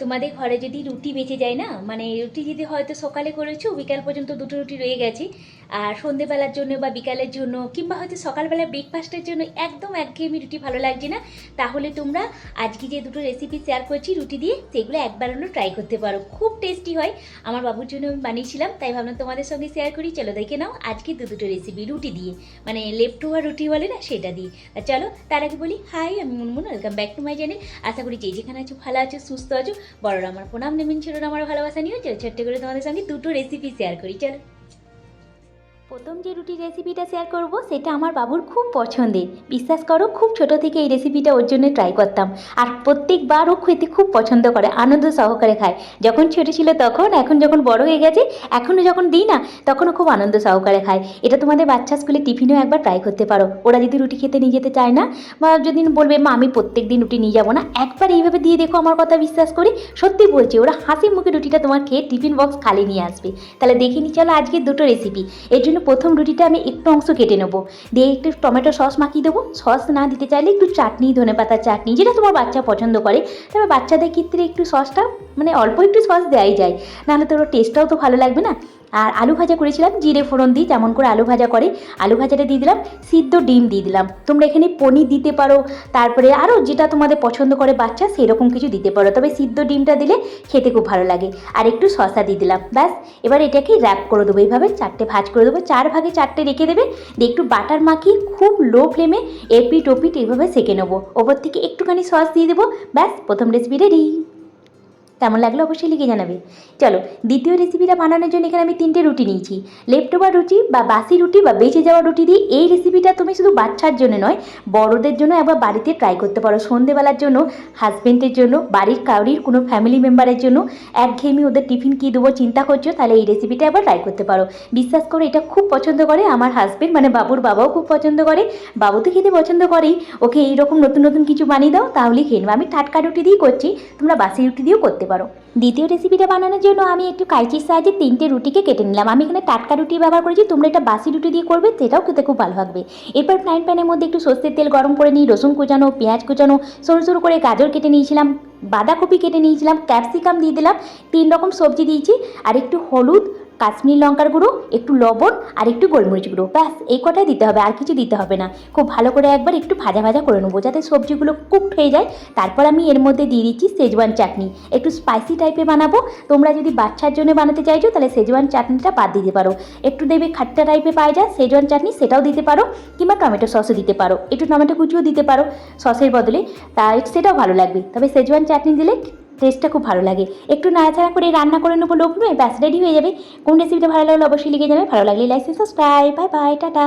তোমাদের ঘরে যদি রুটি বেঁচে যায় না? মানে রুটি যদি হয়তো সকালে করেছ, বিকাল পর্যন্ত দুটো রুটি রয়ে গেছে, আর সন্ধেবেলার জন্য বা বিকালের জন্য কিংবা হয়তো সকালবেলা ব্রেকফাস্টের জন্য একদম একঘেয়েমি রুটি ভালো লাগছে না, তাহলে তোমরা আজকে যে দুটো রেসিপি শেয়ার করছি রুটি দিয়ে, সেগুলো একবার হলো ট্রাই করতে পারো। খুব টেস্টি হয়। আমার বাবুর জন্য আমি বানিয়েছিলাম, তাই ভাবলাম তোমাদের সঙ্গে শেয়ার করি। চলো দেখে নাও আজকে দু দুটো রেসিপি রুটি দিয়ে মানে লেফট ওভার রুটি বলে না, সেটা দিয়ে। আর চলো, তার আগে বলি হাই আমি Munmun welcome back to my channel আশা করি যে যেখানে আছো, ভালো আছো, সুস্থ আছো। বড়রা আমার প্রণাম নেবেন ছোটরা আমার ভালোবাসা নিয়ে। চলো ছোট্ট করে তোমাদের সঙ্গে দুটো রেসিপি শেয়ার করি, চলো। প্রথম যে রুটির রেসিপিটা শেয়ার করব, সেটা আমার বাবুর খুব পছন্দের বিশ্বাস করো, খুব ছোট থেকে এই রেসিপিটা ওর জন্য ট্রাই করতাম। আর প্রত্যেকবার ও খেতে খুব পছন্দ করে, আনন্দ সহকারে খায়। যখন ছোট ছিল তখন, এখন যখন বড় হয়ে গেছে, এখনও যখন দিই না, তখনও খুব আনন্দ সহকারে খায়। এটা তোমাদের বাচ্চা স্কুলে টিফিনেও একবার ট্রাই করতে পারো। ওরা যদি রুটি খেতে নিয়ে যেতে চায় না, বা যদি বলবে, মা, আমি প্রত্যেক দিন রুটি নিয়ে যাব না, একবার এইভাবে দিয়ে দেখো আমার কথা বিশ্বাস করি। সত্যি বলছি, ওরা হাসি মুখে রুটিটা তোমার খেয়ে টিফিন বক্স খালি নিয়ে আসবে। তাহলে দেখে নি চলো আজকে দুটো রেসিপি এর জন্য প্রথম রুটিটা আমি একটু অংশ কেটে নেব। দিয়ে একটু টমেটো সস মাখিয়ে দেবো। সস না দিতে চাইলে একটু চাটনি, ধনে পাতার চাটনি, যেটা তোমার বাচ্চা পছন্দ করে। তবে বাচ্চাদের ক্ষেত্রে একটু সসটা মানে অল্প একটু সস দেওয়াই যায়। নাহলে তোর টেস্টটাও তো ভালো লাগবে না। আর আলু ভাজা করেছিলাম, জিরে ফোড়ন দিয়ে যেমন করে আলু ভাজা করে, আলু ভাজাটা দিয়ে দিলাম, সিদ্ধ ডিম দিয়ে দিলাম। তোমরা এখানে পনির দিতে পারো, তারপরে আরও যেটা তোমাদের পছন্দ করে বাচ্চা সেরকম কিছু দিতে পারো, তবে সিদ্ধ ডিমটা দিলে খেতে খুব ভালো লাগে। আর একটু শসা দিয়ে দিলাম, ব্যাস। এবার এটাকে র্যাপ করে দেবো, এইভাবে চারটে ভাজ করে দেবো, চার ভাগে চারটে রেখে দেবে, দিয়ে একটু বাটার মাখিয়ে খুব লো ফ্লেমে এপিট ওপিট এইভাবে সেঁকে নেব। ওপর থেকে একটুখানি সস দিয়ে দেবো, ব্যাস, প্রথম রেসিপি রেডি কেমন লাগল অবশ্যই লিখে জানাবে। চলো, দ্বিতীয় রেসিপিটা বানানোর জন্য এখানে আমি তিনটে রুটি নিয়েছি। লেফট ওভার রুটি বা বাসি রুটি বা বেঁচে যাওয়া রুটি দিয়ে এই রেসিপিটা তুমি শুধু বাচ্চার জন্য নয়, বড়দের জন্য একবার বাড়িতে ট্রাই করতে পারো। সন্ধেবেলার জন্য হাজব্যান্ডের জন্য, বাড়ির কাউরির, কোনো ফ্যামিলি মেম্বারের জন্য। একঘেয়েমি ওদের টিফিন কী দেবো চিন্তা করছ, তাহলে এই রেসিপিটা একবার ট্রাই করতে পারো। বিশ্বাস করো এটা খুব পছন্দ করে, আমার হাজব্যান্ড মানে বাবুর বাবাও খুব পছন্দ করে। বাবু তো খেতে পছন্দ করেই। ওকে এইরকম নতুন নতুন কিছু বানিয়ে দাও, তাহলেই খেয়ে নেবে। আমি টাটকা রুটি দিয়েই করছি, তোমরা বাসি রুটি দিয়েও করতে পারো। দ্বিতীয় রেসিপিটা বানানোর জন্য আমি একটু কাইচির সাহায্যে তিনটে রুটিকে কেটে নিলাম। আমি এখানে টাটকা রুটি ব্যবহার করেছি, তোমরা এটা বাসি রুটি দিয়ে করবে, সেটাও খেতে খুব ভালো লাগবে। এরপর ফ্রাইন প্যানের মধ্যে একটু সর্ষের তেল গরম করে নিই, রসুন কুচানো, পেঁয়াজ কুচানো, সরু সরু করে গাজর কেটে নিয়েছিলাম, বাঁধাকপি কেটে নিয়েছিলাম ক্যাপসিকাম দিয়ে দিলাম, তিন রকম সবজি দিয়েছি, আর একটু হলুদ কাশ্মীরি লঙ্কার গুঁড়ো, একটু লবণ আর একটু গোলমরিচ গুঁড়ো। ব্যাস, এই কটাই দিতে হবে, আর কিছু দিতে হবে না। খুব ভালো করে একবার একটু ভাজা ভাজা করে নেব, যাতে সবজিগুলো কুকড হয়ে যায়। তারপর আমি এর মধ্যে দিয়ে দিচ্ছি সেজওয়ান চাটনি। একটু স্পাইসি টাইপে বানাবো। তোমরা যদি বাচ্চার জন্য বানাতে চাইছো, তাহলে সেজওয়ান চাটনিটা বাদ দিতে পারো। একটু দেবে খাট্টা টাইপে পাওয়া যায় সেজওয়ান চাটনি সেটাও দিতে পারো, কিংবা টমেটো সসও দিতে পারো। একটু টমেটো কুচিও দিতে পারো সসের বদলে। তা সেটাও ভালো লাগবে। তবে সেজওয়ান চাটনি দিলে টেস্টটা খুব ভালো লাগে। একটু নাড়াচাড়া করে রান্না করে নেব লোক ব্যাস রেডি হয়ে যাবে। কোন রেসিপিটা ভালো লাগল অবশ্যই লিখে যাবে ভালো লাগলে like subscribe bye bye tata.